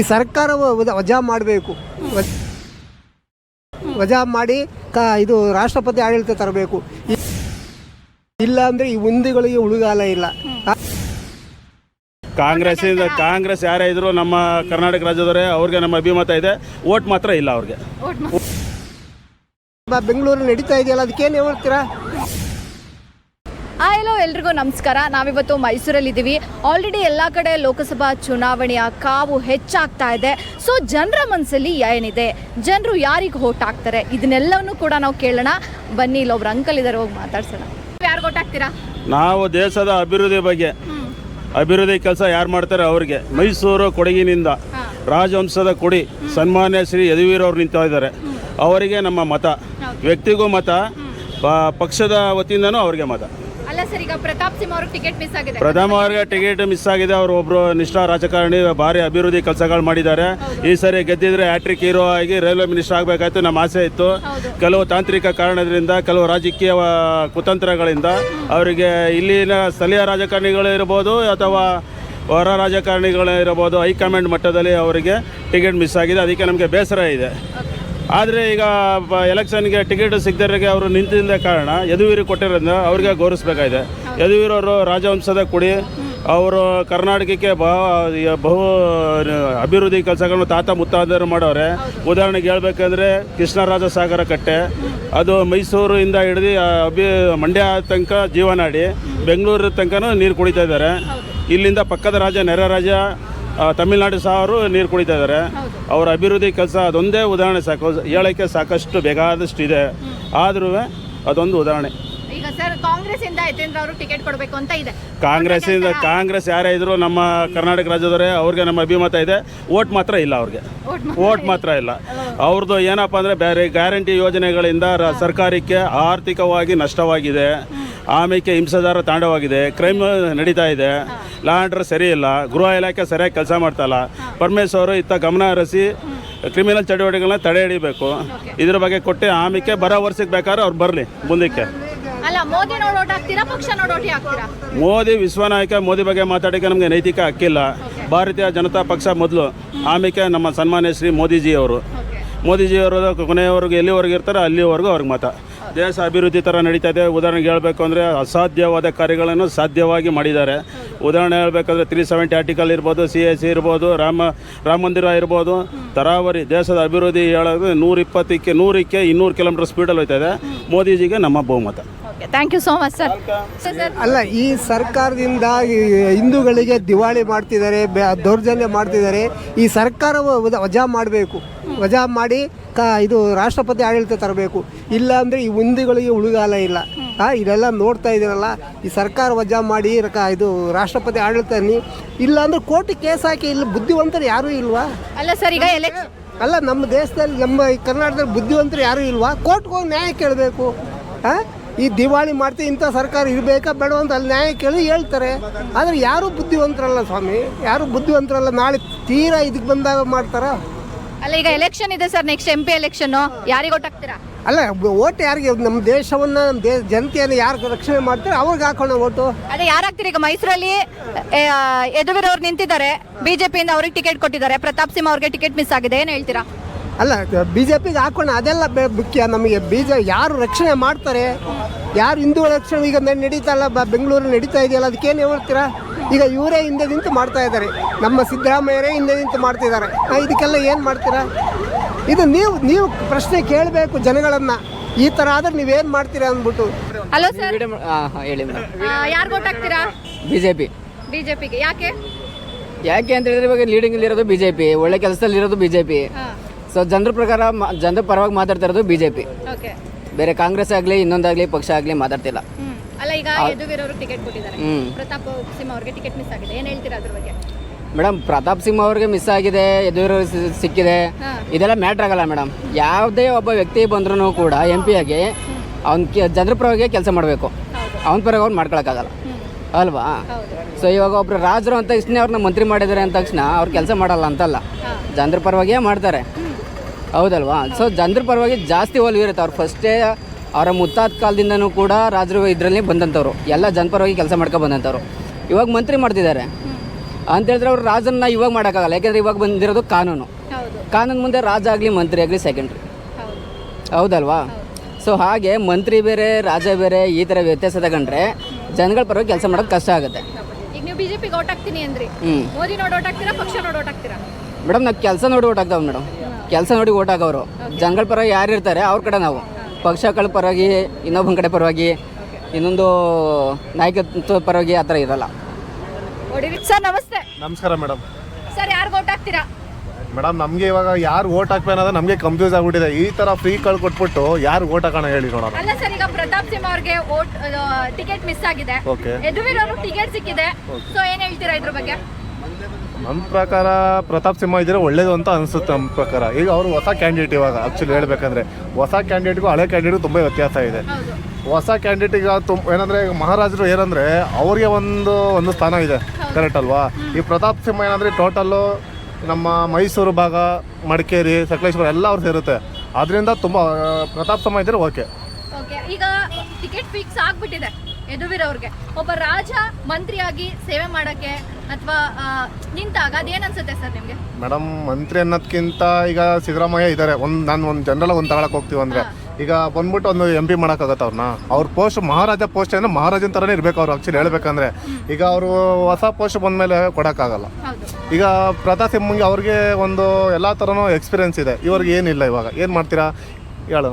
ಈ ಸರ್ಕಾರ ವಜಾ- ಮಾಡಬೇಕು. ವಜಾ ಮಾಡಿ ಕ ಇದು ರಾಷ್ಟ್ರಪತಿ ಆಡಳಿತ ತರಬೇಕು. ಇಲ್ಲ ಅಂದ್ರೆ ಈ ಹುಂದಿಗಳಿಗೆ ಉಳುಗಾಲ ಇಲ್ಲ. ಕಾಂಗ್ರೆಸ್ ಕಾಂಗ್ರೆಸ್ ಯಾರೇ ಇದ್ರು ನಮ್ಮ ಕರ್ನಾಟಕ ರಾಜ್ಯದವರೇ ಅವ್ರಿಗೆ ನಮ್ಮ ಅಭಿಮತ ಇದೆ. ಓಟ್ ಮಾತ್ರ ಇಲ್ಲ ಅವ್ರಿಗೆ. ಬೆಂಗಳೂರಲ್ಲಿ ಬೆಂಗಳೂರು ನಡೀತಾ ಇದೆಯಲ್ಲ ಅದಕ್ಕೇನು ಹೇಳ್ತೀರಾ? ಆ ಎಲ್ಲೋ ಎಲ್ರಿಗೂ ನಮಸ್ಕಾರ. ನಾವಿವತ್ತು ಮೈಸೂರಲ್ಲಿದ್ದೀವಿ. ಆಲ್ರೆಡಿ ಎಲ್ಲ ಕಡೆ ಲೋಕಸಭಾ ಚುನಾವಣೆಯ ಕಾವು ಹೆಚ್ಚಾಗ್ತಾ ಇದೆ. ಸೊ ಜನರ ಮನಸ್ಸಲ್ಲಿ ಏನಿದೆ? ಜನರು ಯಾರಿಗೆ ಓಟ್ ಹಾಕ್ತಾರೆ? ಇದನ್ನೆಲ್ಲವನ್ನೂ ಕೂಡ ನಾವು ಕೇಳೋಣ. ಬನ್ನಿ ಇಲ್ಲೊಬ್ರು ಅಂಕಲ್ ಇದ್ದಾರೆ ಹೋಗಿ ಮಾತಾಡ್ಸೋಣ. ಯಾರು ಓಟ್ ಹಾಕ್ತೀರಾ? ನಾವು ದೇಶದ ಅಭಿವೃದ್ಧಿ ಬಗ್ಗೆ. ಅಭಿವೃದ್ಧಿ ಕೆಲಸ ಯಾರು ಮಾಡ್ತಾರೆ ಅವ್ರಿಗೆ? ಮೈಸೂರು ಕೊಡಗಿನಿಂದ ರಾಜವಂಶದ ಕೊಡಿ ಸನ್ಮಾನ್ಯ ಶ್ರೀ ಯದುವೀರ್ ಅವರು ನಿಂತ ಇದ್ದಾರೆ. ಅವರಿಗೆ ನಮ್ಮ ಮತ. ವ್ಯಕ್ತಿಗೂ ಮತ. ಪಕ್ಷದ ವತಿಯಿಂದನೂ ಅವ್ರಿಗೆ ಮತ. ಸರ್ ಈಗ ಪ್ರತಾಪ್ ಸಿಂಹ ಅವ್ರಿಗೆ ಟಿಕೆಟ್ ಮಿಸ್ ಆಗಿದೆ. ಪ್ರಥಮ ಅವರಿಗೆ ಟಿಕೆಟ್ ಮಿಸ್ ಆಗಿದೆ. ಅವರು ಒಬ್ಬರು ನಿಷ್ಠಾ ರಾಜಕಾರಣಿ ಭಾರಿ ಅಭಿವೃದ್ಧಿ ಕೆಲಸಗಳು ಮಾಡಿದ್ದಾರೆ. ಈ ಸರಿ ಗೆದ್ದಿದ್ರೆ ಹ್ಯಾಟ್ರಿಕ್ ಹೀರೋ ಆಗಿ ರೈಲ್ವೆ ಮಿನಿಸ್ಟರ್ ಆಗಬೇಕಾಯ್ತು. ನಮ್ಮ ಆಸೆ ಇತ್ತು. ಕೆಲವು ತಾಂತ್ರಿಕ ಕಾರಣದಿಂದ ಕೆಲವು ರಾಜಕೀಯ ಕುತಂತ್ರಗಳಿಂದ ಅವರಿಗೆ ಇಲ್ಲಿನ ಸ್ಥಳೀಯ ರಾಜಕಾರಣಿಗಳು ಇರ್ಬೋದು ಅಥವಾ ಹೊರ ರಾಜಕಾರಣಿಗಳು ಇರ್ಬೋದು ಹೈಕಮಾಂಡ್ ಮಟ್ಟದಲ್ಲಿ ಅವರಿಗೆ ಟಿಕೆಟ್ ಮಿಸ್ ಆಗಿದೆ. ಅದಕ್ಕೆ ನಮಗೆ ಬೇಸರ ಇದೆ. ಆದರೆ ಈಗ ಎಲೆಕ್ಷನ್ಗೆ ಟಿಕೆಟ್ ಸಿಗದವರಿಗೆ ಅವರು ನಿಂತಿದ್ದ ಕಾರಣ ಯದುವೀರು ಕೊಟ್ಟಿರೋದ್ರಿಂದ ಅವ್ರಿಗೆ ಗೌರವಿಸಬೇಕಾಗಿದೆ. ಯದುವೀರ್ ಅವರು ರಾಜವಂಶದ ಕುಡಿ ಅವರು ಕರ್ನಾಟಕಕ್ಕೆ ಬಹು ಬಹು ಅಭಿವೃದ್ಧಿ ಕೆಲಸಗಳನ್ನು ತಾತ ಮುತ್ತಾದರು ಮಾಡವ್ರೆ ಉದಾಹರಣೆಗೆ ಹೇಳ್ಬೇಕಂದ್ರೆ ಕೃಷ್ಣರಾಜ ಸಾಗರ ಕಟ್ಟೆ. ಅದು ಮೈಸೂರಿಂದ ಹಿಡಿದು ಅಭಿ ಮಂಡ್ಯ ತನಕ ಜೀವನಾಡಿ ಬೆಂಗಳೂರು ತನಕನೂ ನೀರು ಕುಡಿತಾ ಇದ್ದಾರೆ. ಇಲ್ಲಿಂದ ಪಕ್ಕದ ರಾಜ ನೆರೆ ರಾಜ ತಮಿಳ್ನಾಡು ಸಹ ಅವರು ನೀರು ಕುಡಿತಾ ಇದ್ದಾರೆ. ಅವರ ಅಭಿವೃದ್ಧಿ ಕೆಲಸ ಅದೊಂದೇ ಉದಾಹರಣೆ ಸಾಕು. ಹೇಳೋಕ್ಕೆ ಸಾಕಷ್ಟು ಬೇಕಾದಷ್ಟು ಇದೆ ಆದ್ರೂ ಅದೊಂದು ಉದಾಹರಣೆ. ಈಗ ಸರ್ ಕಾಂಗ್ರೆಸ್ ಇಂದ ಯತೇಂದ್ರ ಅವರು ಟಿಕೆಟ್ ಕೊಡಬೇಕು ಅಂತ ಇದೆ. ಕಾಂಗ್ರೆಸ್ಸಿಂದ ಕಾಂಗ್ರೆಸ್ ಯಾರೇ ಇದ್ರು ನಮ್ಮ ಕರ್ನಾಟಕ ರಾಜ್ಯದವರೇ ಅವ್ರಿಗೆ ನಮ್ಮ ಅಭಿಮತ ಇದೆ. ಓಟ್ ಮಾತ್ರ ಇಲ್ಲ ಅವ್ರಿಗೆ. ಓಟ್ ಮಾತ್ರ ಇಲ್ಲ. ಅವ್ರದ್ದು ಏನಪ್ಪ ಅಂದರೆ ಬೇರೆ ಗ್ಯಾರಂಟಿ ಯೋಜನೆಗಳಿಂದ ಸರ್ಕಾರಕ್ಕೆ ಆರ್ಥಿಕವಾಗಿ ನಷ್ಟವಾಗಿದೆ. ಆಮೇಲೆ ಹಿಂಸಾಚಾರ ತಾಂಡವಾಗಿದೆ. ಕ್ರೈಮ್ ನಡೀತಾ ಇದೆ. ಲಾ ಆರ್ಡರ್ ಸರಿ ಇಲ್ಲ. ಗೃಹ ಇಲಾಖೆ ಸರಿಯಾಗಿ ಕೆಲಸ ಮಾಡ್ತಾಯಿಲ್ಲ ಪರಮೇಶ್ವರು ಇತ್ತ ಗಮನ ಹರಿಸಿ ಕ್ರಿಮಿನಲ್ ಚಟುವಟಿಕೆಗಳನ್ನ ತಡೆ ಹಿಡಿಬೇಕು. ಇದ್ರ ಬಗ್ಗೆ ಕೊಟ್ಟು ಆಮೇಲೆ ಬರೋ ವರ್ಷಕ್ಕೆ ಬೇಕಾದ್ರೆ ಅವ್ರು ಬರಲಿ ಮುಂದಕ್ಕೆ. ಮೋದಿ ಪಕ್ಷ ಮೋದಿ ವಿಶ್ವನಾಯಕ ಮೋದಿ ಬಗ್ಗೆ ಮಾತಾಡೋಕ್ಕೆ ನಮಗೆ ನೈತಿಕ ಹಕ್ಕಿಲ್ಲ. ಭಾರತೀಯ ಜನತಾ ಪಕ್ಷ ಮೊದಲು ಆಮೇಲೆ ನಮ್ಮ ಸನ್ಮಾನ್ಯ ಶ್ರೀ ಮೋದಿಜಿ ಅವರು ಮೋದಿಜಿಯವರು ಕೊನೆಯವರೆಗೂ ಎಲ್ಲಿವರೆಗೂ ಇರ್ತಾರೋ ಅಲ್ಲಿವರೆಗೂ ಅವ್ರಿಗೆ ಮತ. ದೇಶ ಅಭಿವೃದ್ಧಿ ಥರ ನಡೀತಾ ಇದೆ. ಉದಾಹರಣೆಗೆ ಹೇಳಬೇಕು ಅಂದರೆ ಅಸಾಧ್ಯವಾದ ಕಾರ್ಯಗಳನ್ನು ಸಾಧ್ಯವಾಗಿ ಮಾಡಿದ್ದಾರೆ. ಉದಾಹರಣೆ ಹೇಳಬೇಕಂದ್ರೆ ತ್ರೀ ಸೆವೆಂಟಿ ಆರ್ಟಿಕಲ್ ಇರ್ಬೋದು ಸಿ ಎ ಸಿ ಇರ್ಬೋದು ರಾಮ ರಾಮ ಮಂದಿರ ಇರ್ಬೋದು. ತರಾವರಿ ದೇಶದ ಅಭಿವೃದ್ಧಿ ಹೇಳೋದು ನೂರಿಪ್ಪತ್ತಕ್ಕೆ ನೂರಕ್ಕೆ ಇನ್ನೂರು ಕಿಲೋಮೀಟರ್ ಸ್ಪೀಡಲ್ಲಿ ಹೋಯ್ತಾ ಇದೆ. ಮೋದಿಜಿಗೆ ನಮ್ಮ ಬಹುಮತ. Okay thank you so much sir sir ಅಲ್ಲ ಈ ಸರ್ಕಾರದಿಂದ ಹಿಂದೂಗಳಿಗೆ ದಿವಾಳಿ ಮಾಡ್ತಿದ್ದಾರೆ ಬೆ- ದೌರ್ಜನ್ಯ ಮಾಡ್ತಿದ್ದಾರೆ. ಈ ಸರ್ಕಾರವು ವಜಾ- ವಜಾ ಮಾಡಬೇಕು. ವಜಾ ಮಾಡಿ ಕ ಇದು ರಾಷ್ಟ್ರಪತಿ ಆಡಳಿತ ತರಬೇಕು. ಇಲ್ಲ ಅಂದರೆ ಈ ಹುಂದಿಗಳಿಗೆ ಉಳಿಗಾಲ ಇಲ್ಲ. ಆ, ಇದೆಲ್ಲ ನೋಡ್ತಾ ಇದ್ದೀರಲ್ಲ ಈ ಸರ್ಕಾರ ವಜಾ ಮಾಡಿ ಇದು ರಾಷ್ಟ್ರಪತಿ ಆಡಳಿತ ಇಲ್ಲ ಅಂದ್ರೆ ಕೋರ್ಟ್ ಕೇಸ್ ಹಾಕಿ ಇಲ್ಲಿ ಬುದ್ಧಿವಂತರು ಯಾರೂ ಇಲ್ವಾ? ಅಲ್ಲ ಸರ್ ಈಗ ಎಲೆಕ್ಷನ್ ಅಲ್ಲ ನಮ್ಮ ದೇಶದಲ್ಲಿ ನಮ್ಮ ಈ ಕರ್ನಾಟಕದಲ್ಲಿ ಬುದ್ಧಿವಂತರು ಯಾರೂ ಇಲ್ವಾ? ಕೋರ್ಟ್ಗೆ ಹೋಗಿ ನ್ಯಾಯ ಕೇಳಬೇಕು. ಹಾಂ ಈ ದಿವಾಳಿ ಮಾಡ್ತೀವಿ ಇಂಥ ಸರ್ಕಾರ ಇರಬೇಕಾ ಬೇಡ ಅಂತ ಅಲ್ಲಿ ನ್ಯಾಯ ಕೇಳಿ ಹೇಳ್ತಾರೆ. ಆದರೆ ಯಾರೂ ಬುದ್ಧಿವಂತರಲ್ಲ ಸ್ವಾಮಿ? ಯಾರೂ ಬುದ್ಧಿವಂತರಲ್ಲ ನಾಳೆ ತೀರಾ ಇದಕ್ಕೆ ಬಂದಾಗ ಮಾಡ್ತಾರ? ಅಲ್ಲ ಈಗ ಎಲೆಕ್ಷನ್ ಇದೆ sir next M P election ಯಾರಿಗೆ ಹಾಕ್ತೀರಾ? ಅಲ್ಲ ಓಟ್ ಯಾರಿಗೆ? ನಮ್ಮ ದೇಶವನ್ನ ನಮ್ಮ ದೇಶ ಜನತೆಯನ್ನು ಯಾರು ರಕ್ಷಣೆ ಮಾಡ್ತಾರೆ ಅವ್ರಿಗೆ ಹಾಕೋಣ ಓಟು ಅದೇ ಯಾರಾಗ್ತೀರಿ ಈಗ ಮೈಸೂರಲ್ಲಿ ಯದುವೀರ್ ಅವ್ರು ನಿಂತಿದ್ದಾರೆ. ಬಿಜೆಪಿಯಿಂದ ಅವ್ರಿಗೆ ಟಿಕೆಟ್ ಕೊಟ್ಟಿದ್ದಾರೆ. ಪ್ರತಾಪ್ ಸಿಂಹ ಅವ್ರಿಗೆ ಟಿಕೆಟ್ ಮಿಸ್ ಆಗಿದೆ. ಏನು ಹೇಳ್ತೀರಾ? ಅಲ್ಲ ಬಿ ಜೆ ಪಿಗೆ ಹಾಕೋಣ ಅದೆಲ್ಲ ಮುಖ್ಯ. ನಮಗೆ ಬಿ ಜೆ ಯಾರು ರಕ್ಷಣೆ ಮಾಡ್ತಾರೆ? ಯಾರು ಹಿಂದೂ ರಕ್ಷಣೆ ಈಗ ನಡೀತಾ ನಡೀತಲ್ಲ ಬ ಬೆಂಗಳೂರು ನಡೀತಾ ಇದೆಯಲ್ಲ ಅದಕ್ಕೇನು ಹೇಳ್ತೀರಾ? ಈಗ ಇವರೇ ಹಿಂದೆ ನಿಂತು ಮಾಡ್ತಾ ಇದ್ದಾರೆ. ನಮ್ಮ ಸಿದ್ದರಾಮಯ್ಯರೇ ಹಿಂದೆ ನಿಂತು ಮಾಡ್ತಿದ್ದಾರೆ ಇದಕ್ಕೆಲ್ಲ ಏನು ಮಾಡ್ತೀರಾ? ಇದು ನೀವು ನೀವು ಪ್ರಶ್ನೆ ಕೇಳಬೇಕು ಜನಗಳನ್ನು. ಈ ಥರ ಆದ್ರೆ ನೀವೇನು ಮಾಡ್ತೀರಾ ಅಂದ್ಬಿಟ್ಟು. Hello sir. ಹೇಳಿ ಮೇಡಮ್. ಯಾರು ವೋಟ್ ಹಾಕ್ತೀರಾ? ಬಿ ಜೆ ಪಿ ಬಿಜೆಪಿಗೆ. ಯಾಕೆ? ಯಾಕೆ ಅಂತ ಹೇಳಿದ್ರೆ ಇವಾಗ ಲೀಡಿಂಗ್ ಬಿ ಜೆ ಪಿ ಒಳ್ಳೆ ಕೆಲಸದಲ್ಲಿ ಇರೋದು ಬಿಜೆಪಿ. ಪಿ ಸೊ ಜನರ ಪ್ರಕಾರ ಮ- ಜನರ ಪರವಾಗಿ ಮಾತಾಡ್ತಾ ಇರೋದು ಬಿ ಜೆ ಪಿ ಓಕೆ. ಬೇರೆ ಕಾಂಗ್ರೆಸ್ ಆಗಲಿ ಇನ್ನೊಂದಾಗಲಿ ಪಕ್ಷ ಆಗಲಿ ಮಾತಾಡ್ತಿಲ್ಲ. ಅಲ್ಲ ಈಗ ಯದುವೀರ್ ಅವರು ಟಿಕೆಟ್ ಕೊಟ್ಟಿದ್ದಾರೆ. ಪ್ರತಾಪ್ ಸಿಂಹ ಅವ್ರಿಗೆ ಟಿಕೆಟ್ ಮಿಸ್ ಆಗಿದೆ. ಏನು ಹೇಳ್ತೀರಾ ಅದ್ರ ಬಗ್ಗೆ? ಮೇಡಮ್ ಪ್ರತಾಪ್ ಸಿಂಹ ಅವ್ರಿಗೆ ಮಿಸ್ ಆಗಿದೆ ಎದುರು ಸಿಕ್ಕಿದೆ. ಇದೆಲ್ಲ ಮ್ಯಾಟ್ರ್ ಆಗಲ್ಲ ಮೇಡಮ್. ಯಾವುದೇ ಒಬ್ಬ ವ್ಯಕ್ತಿ ಬಂದ್ರೂ ಕೂಡ ಎಂ ಪಿ ಆಗಿ ಅವ್ನ ಜನರ ಪರವಾಗಿ ಕೆಲಸ ಮಾಡಬೇಕು. ಅವನ ಪರವಾಗಿ ಅವ್ನು ಮಾಡ್ಕೊಳಕ್ಕಾಗಲ್ಲ. ಅಲ್ವಾ? ಸೊ ಇವಾಗ ಒಬ್ರು ರಾಜರು ಅಂತ ತಕ್ಷಣ ಅವ್ರನ್ನ ಮಂತ್ರಿ ಮಾಡಿದ್ದಾರೆ ಅಂದ ತಕ್ಷಣ ಅವ್ರು ಕೆಲಸ ಮಾಡಲ್ಲ ಅಂತಲ್ಲ. ಜನರ ಪರವಾಗಿಯೇ ಮಾಡ್ತಾರೆ. ಹೌದಲ್ವಾ? ಸೊ ಜನರ ಪರವಾಗಿ ಜಾಸ್ತಿ ಒಲವು ಇರುತ್ತೆ. ಅವ್ರು ಫಸ್ಟೇ ಅವರ ಮುತ್ತಾದ ಕಾಲದಿಂದನೂ ಕೂಡ ರಾಜರು ಇದರಲ್ಲಿ ಬಂದಂಥವ್ರು. ಎಲ್ಲ ಜನಪರವಾಗಿ ಕೆಲಸ ಮಾಡ್ಕೊ ಬಂದಂಥವ್ರು. ಇವಾಗ ಮಂತ್ರಿ ಮಾಡ್ತಿದ್ದಾರೆ. ಅಂತ ಹೇಳಿದ್ರೆ ಅವ್ರು ರಾಜನ್ನ ಇವಾಗ ಮಾಡೋಕ್ಕಾಗಲ್ಲ. ಯಾಕೆಂದ್ರೆ ಇವಾಗ ಬಂದಿರೋದು ಕಾನೂನು. ಕಾನೂನು ಮುಂದೆ ರಾಜ ಆಗಲಿ ಮಂತ್ರಿ ಆಗಲಿ ಸೆಕೆಂಡ್ರಿ ಹೌದು. ಹೌದಲ್ವಾ? ಸೊ ಹಾಗೆ ಮಂತ್ರಿ ಬೇರೆ ರಾಜ ಬೇರೆ ಈ ಥರ ವ್ಯತ್ಯಾಸ ತಗೊಂಡ್ರೆ ಜನಗಳ ಪರವಾಗಿ ಕೆಲಸ ಮಾಡೋದು ಕಷ್ಟ ಆಗುತ್ತೆ. ಈಗ ನೀವು ಬಿಜೆಪಿಗೆ ಓಟ್ ಹಾಕ್ತೀನಿ ಅಂದ್ರಿ. ಹ್ಞೂ ಮೋದಿ ನೋಡಿ ಓಟ್ ಹಾಕ್ತೀರಾ ಪಕ್ಷ ನೋಡಿ ಓಟ್ ಹಾಕ್ತೀರಾ? ಮೇಡಮ್ ನಾವು ಕೆಲಸ ನೋಡಿ ಓಟ್ ಹಾಕ್ತಾವ ಮೇಡಮ್. ಕೆಲಸ ನೋಡಿ ಓಟ್ ಹಾಕೋರು. ಜನಗಳ ಪರ ಯಾರು ಇರ್ತಾರೆ ಅವ್ರ ಕಡೆ ನಾವು. ಪಕ್ಷಗಳ ಪರವಾಗಿ ಇನ್ನೊಬ್ಬನ ಕಡೆ ಪರವಾಗಿ ಇನ್ನೊಂದು ನಾಯಕತ್ವ ಪರವಾಗಿ ಆ ಥರ ಇರಲ್ಲ. ಸರ್ ನಮಸ್ತೆ. ನಮಸ್ಕಾರ ಮೇಡಮ್. ಸರ್ ಯಾರು ಓಟ್ ಹಾಕ್ತೀರಾ? ಮೇಡಮ್ ನಮಗೆ ಇವಾಗ ಯಾರು ಓಟ್ ಹಾಕ್ಬೇಕನ್ನೋದು ನಮಗೆ ಕನ್ಫ್ಯೂಸ್ ಆಗ್ಬಿಟ್ಟಿದೆ. ಈ ಥರ ಫ್ರೀ ಕಳ್ ಕೊಟ್ಬಿಟ್ಟು ಯಾರು ಓಟ್ ಹಾಕೋಣ ಹೇಳಿ ನೋಡೋಣ. ಅಲ್ಲ ಸರ್ ಈಗ ಪ್ರತಾಪ್ ಸಿಂಹ ಅವ್ರಿಗೆ ಓಟ್ ಟಿಕೆಟ್ ಮಿಸ್ ಆಗಿದೆ. ಓಕೆ ಯದುವೀರ್ ಅವರು ಟಿಕೆಟ್ ಸಿಕ್ಕಿದೆ. ಸೊ ಏನ್ ಹೇಳ್ತೀರಾ ಇದ್ರ ಬಗ್ಗೆ? ನನ್ನ ಪ್ರಕಾರ ಪ್ರತಾಪ್ ಸಿಂಹ ಇದ್ರೆ ಒಳ್ಳೇದು ಅಂತ ಅನಿಸುತ್ತೆ ನಮ್ಮ ಪ್ರಕಾರ. ಈಗ ಅವರು ಹೊಸ ಕ್ಯಾಂಡಿಡೇಟ್ ಇವಾಗ ಆ್ಯಕ್ಚುಲಿ ಹೇಳ್ಬೇಕಂದ್ರೆ. ಹೊಸ ಕ್ಯಾಂಡಿಡೇಟ್ಗೂ ಹಳೆ ಕ್ಯಾಂಡಿಡೇಟ್ಗೂ ತುಂಬ ವ್ಯತ್ಯಾಸ ಇದೆ. ಹೊಸ ಕ್ಯಾಂಡಿಡೇಟ್ ಈಗ ತುಂಬ ಏನಂದರೆ ಈಗ ಮಹಾರಾಜರು ಏನಂದರೆ ಅವ್ರಿಗೆ ಒಂದು ಒಂದು ಸ್ಥಾನ ಇದೆ. ಕರೆಕ್ಟ್ ಅಲ್ವಾ? ಈ ಪ್ರತಾಪ್ ಸಿಂಹ ಏನಂದರೆ ಟೋಟಲ್ಲು ನಮ್ಮ ಮೈಸೂರು ಭಾಗ ಮಡಿಕೇರಿ ಸಕಲೇಶ್ವರ ಎಲ್ಲ ಅವ್ರು ಸೇರುತ್ತೆ. ಅದರಿಂದ ತುಂಬ ಪ್ರತಾಪ್ ಸಿಂಹ ಇದ್ದರೆ ಓಕೆ ಓಕೆ ಈಗ ಟಿಕೆಟ್ ಫಿಕ್ಸ್ ಆಗ್ಬಿಟ್ಟಿದೆ. ಯದುವೀರ್ ಅವ್ರಿಗೆ. ಒಬ್ಬ ರಾಜ ಮಂತ್ರಿಯಾಗಿ ಸೇವೆ ಮಾಡಕ್ಕೆ ಅಥವಾ ನಿಂತಾಗ ಅದೇನ್ ಅನ್ಸುತ್ತೆ ಸರ್ ನಿಮ್ಗೆ? ಮೇಡಮ್ ಮಂತ್ರಿ ಅನ್ನೋದ್ಕಿಂತ ಈಗ ಸಿದ್ದರಾಮಯ್ಯ ಇದ್ದಾರೆ ಒಂದು ನಾನು ಒಂದು ಜನರಲ್ ಒಂದು ತಗೊಳಕ್ ಹೋಗ್ತೀವಿ ಅಂದ್ರೆ. ಈಗ ಬಂದ್ಬಿಟ್ಟು ಒಂದು ಎಂ ಪಿ ಮಾಡೋಕ್ಕಾಗತ್ತೆ ಅವ್ರನ್ನ ಅವ್ರ ಪೋಸ್ಟ್ ಮಹಾರಾಜ ಪೋಸ್ಟ್ ಅಂದ್ರೆ ಮಹಾರಾಜನ ಥರನೇ ಇರಬೇಕು ಅವ್ರು ಆ್ಯಕ್ಚುಲಿ ಹೇಳ್ಬೇಕಂದ್ರೆ. ಈಗ ಅವರು ಹೊಸ ಪೋಸ್ಟ್ ಬಂದಮೇಲೆ ಕೊಡೋಕ್ಕಾಗಲ್ಲ. ಈಗ ಪ್ರತಾಪ್ ಸಿಂಹಂಗೆ ಅವ್ರಿಗೆ ಒಂದು ಎಲ್ಲ ಥರನೂ ಎಕ್ಸ್ಪೀರಿಯನ್ಸ್ ಇದೆ. ಇವ್ರಿಗೆ ಏನಿಲ್ಲ ಇವಾಗ. ಏನು ಮಾಡ್ತೀರಾ? ಹೇಳು.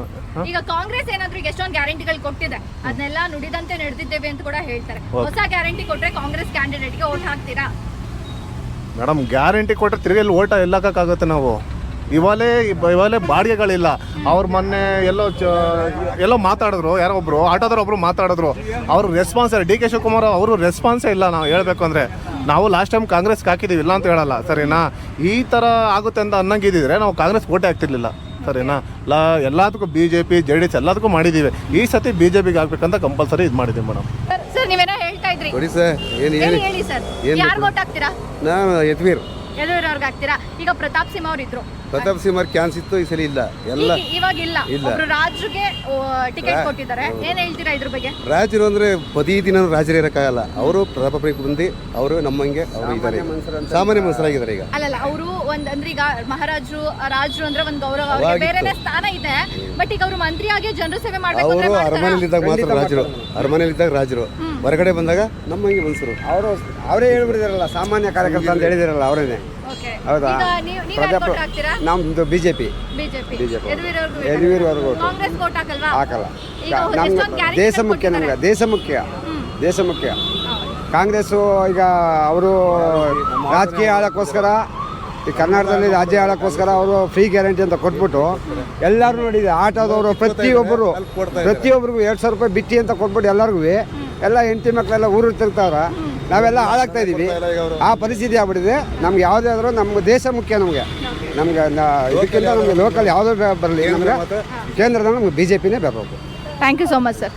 ಈಗ ಕಾಂಗ್ರೆಸ್ ಏನಾದ್ರೂ ಎಷ್ಟೊಂದು ಗ್ಯಾರಂಟಿಗಳು ಕೊಟ್ಟಿದೆ ಅದನ್ನೆಲ್ಲ ನುಡಿದಂತೆ ನಡೆದಿದ್ದೇವೆ ಅಂತ ಕೂಡ ಹೇಳ್ತಾರೆ. ಹೊಸ ಗ್ಯಾರಂಟಿ ಕೊಟ್ರೆ ಕಾಂಗ್ರೆಸ್ ಕ್ಯಾಂಡಿಡೇಟ್ಗೆ ಓಟ್ ಹಾಕ್ತೀರಾ? ಮೇಡಮ್ ಗ್ಯಾರಂಟಿ ಕೊಟ್ಟರೆ ತಿರುಗಿ ಎಲ್ಲಿ ಓಟ ಎಲ್ಲಕ್ಕಾಗುತ್ತೆ ನಾವು? ಇವಾಗಲೇ ಇವಾಗಲೇ ಬಾಡಿಗೆಗಳಿಲ್ಲ. ಅವ್ರು ಮೊನ್ನೆ ಎಲ್ಲೋ ಚ ಎಲ್ಲೋ ಮಾತಾಡಿದ್ರು ಯಾರೋ ಒಬ್ರು ಆಟೋದವ್ರು ಒಬ್ರು ಮಾತಾಡಿದ್ರು. ಅವ್ರ ರೆಸ್ಪಾನ್ಸ್ ಡಿ ಕೆ ಶಿವಕುಮಾರ್ ಅವರು ರೆಸ್ಪಾನ್ಸೇ ಇಲ್ಲ ನಾವು ಹೇಳಬೇಕು ಅಂದರೆ. ನಾವು ಲಾಸ್ಟ್ ಟೈಮ್ ಕಾಂಗ್ರೆಸ್ಗೆ ಹಾಕಿದ್ದೀವಿ ಇಲ್ಲ ಅಂತ ಹೇಳಲ್ಲ ಸರಿನಾ? ಈ ಥರ ಆಗುತ್ತೆ ಅಂತ ಅನ್ನಂಗಿದ್ದಿದ್ರೆ ನಾವು ಕಾಂಗ್ರೆಸ್ ಓಟೇ ಆಗ್ತಿರ್ಲಿಲ್ಲ ಸರಿನಾ? ಲಾ ಎಲ್ಲದಕ್ಕೂ B J P J D S ಎಲ್ಲದಕ್ಕೂ ಮಾಡಿದ್ದೀವಿ ಈ ಸತಿ ಬಿ ಜೆ ಪಿಗೆ ಆಗ್ಬೇಕಂತ ಕಂಪಲ್ಸರಿ ಇದು ಮಾಡಿದ್ದೀವಿ ಮೇಡಮ್ ಸರ್ ನೀವೇನೋ ಹೇಳ್ತಾ ಇದ್ರಿ. ನೋಡಿ ಸರ್ ಏನು ಹೇಳಿ ಹೇಳಿ? ಸರ್. ಏನ್ ಯಾರು ಓಟ್ ಹಾಕ್ತೀರಾ? ನಾನು ಯತ್ವೀರ್. ಅವ್ರಿಗೆ ಹಾಕ್ತೀರಾ? ಈಗ ಪ್ರತಾಪ್ ಸಿಂಹ ಅವ್ರು ಇದ್ರು. ಪ್ರತಾಪ್ ಸಿಂಹರ್ ಕ್ಯಾನ್ಸ್ ಇತ್ತು ಈ ಸಲ ಇಲ್ಲ. ಎಲ್ಲ ಈಗ ಇವಾಗ ಇಲ್ಲ. ಇಲ್ಲ. ಒಬ್ರು ರಾಜ್ರಿಗೆ ಟಿಕೆಟ್ ಕೊಟ್ಟಿದ್ದಾರೆ. ಏನ್ ಹೇಳ್ತೀರಾ ಇದ್ರ ಬಗ್ಗೆ? ರಾಜರು ಅಂದ್ರೆ ಪದಿ ದಿನ ರಾಜರು ಇರೋಕ್ಕಾಗಲ್ಲ. ಅವರು ಪ್ರತಾಪ ಬಂದು ಅವರು ನಮ್ಮಂಗೆ ಅವರು ಇದ್ದಾರೆ. ಸಾಮಾನ್ಯ ಮನಸ್ಸರಾಗಿದ್ದಾರೆ ಈಗ. ಅಲ್ಲಲ್ಲ ಅವರು ಒಂದ್ ಅಂದ್ರೆ ಈಗ ಮಹಾರಾಜರು ರಾಜರು ಅಂದ್ರೆ ಒಂದ್ ಗೌರವ. ಅವ್ರಿಗೆ ಅವಾಗಿತ್ತು. ಬೇರೆನೆ ಸ್ಥಾನ ಇದೆ. ಬಟ್ ಈಗ ಅವರು ಮಂತ್ರಿಯಾಗಿ ಜನರ ಸೇವೆ ಮಾಡ್ಬೇಕು ಅವರು ಅಂದ್ರೆ ಮಾಡ್ತಾರಾ? ಅರಮನೆಯಲ್ಲಿದ್ದಾಗ ಮಾತ್ರ ರಾಜರು. ಅರಮನೆಯಲ್ಲಿದ್ದಾಗ ರಾಜರು. ಹೊರಗಡೆ ಬಂದಾಗ ನಮ್ಮಂಗೆ ಮನಸ್ಸರು ಅವರು ಅವರೇ ಹೇಳ್ಬಿಟ್ಟಿದಾರಲ್ಲ ಸಾಮಾನ್ಯ ಕಾರ್ಯಕರ್ತ ಅಂತ ಹೇಳಿದಿರಲ್ಲ ಅವರೇನೆ. ಹೌದಾ? ಹಾಕ್ತೀರಾ? ನಮ್ದು BJP. BJP. P B J ಹಾಕಲ್ವಾ? ಹಾಕಲ್ಲ. guarantee ದೇಶ ಮುಖ್ಯ. ನಮ್ಗೆ. ದೇಶ ಮುಖ್ಯ. ದೇಶ ಮುಖ್ಯ. ಕಾಂಗ್ರೆಸ್ಸು ಈಗ ಅವರು ರಾಜಕೀಯ ಆಳಕ್ಕೋಸ್ಕರ ಈ ಕರ್ನಾಟಕದಲ್ಲಿ ರಾಜ್ಯ ಆಳಕ್ಕೋಸ್ಕರ ಅವರು ಫ್ರೀ ಗ್ಯಾರಂಟಿ ಅಂತ ಕೊಟ್ಬಿಟ್ಟು ಎಲ್ಲರೂ ನೋಡಿದೆ. ಆಟೋದವರು ಪ್ರತಿಯೊಬ್ಬರು ಪ್ರತಿಯೊಬ್ಬರಿಗೂ ಎರಡು ಸಾವಿರ ರೂಪಾಯಿ ಬಿಟ್ಟಿ ಅಂತ ಕೊಟ್ಬಿಟ್ಟು ಎಲ್ಲರಿಗೂ ಎಲ್ಲ ಹೆಂಡತಿ ಮಕ್ಕಳೆಲ್ಲ ಊರು ತಿರ್ತಾವ್ರ ನಾವೆಲ್ಲ ಹಾಳಾಗ್ತಾ ಇದ್ದೀವಿ. ಆ ಪರಿಸ್ಥಿತಿ ಆಗ್ಬಿಟ್ಟಿದೆ. ನಮ್ಗೆ ಯಾವುದೇ ಆದರೂ ನಮ್ಮ ದೇಶ ಮುಖ್ಯ ನಮಗೆ. ನಮ್ಗೆ ಇದಕ್ಕಿಂತ ನಮಗೆ ಲೋಕಲ್ ಯಾವುದೇ ಬರಲಿ. ನಮಗೆ ಕೇಂದ್ರದ ನಮ್ಗೆ ಬಿ ಜೆ ಪಿನೇ ಬೇಕು thank you so much sir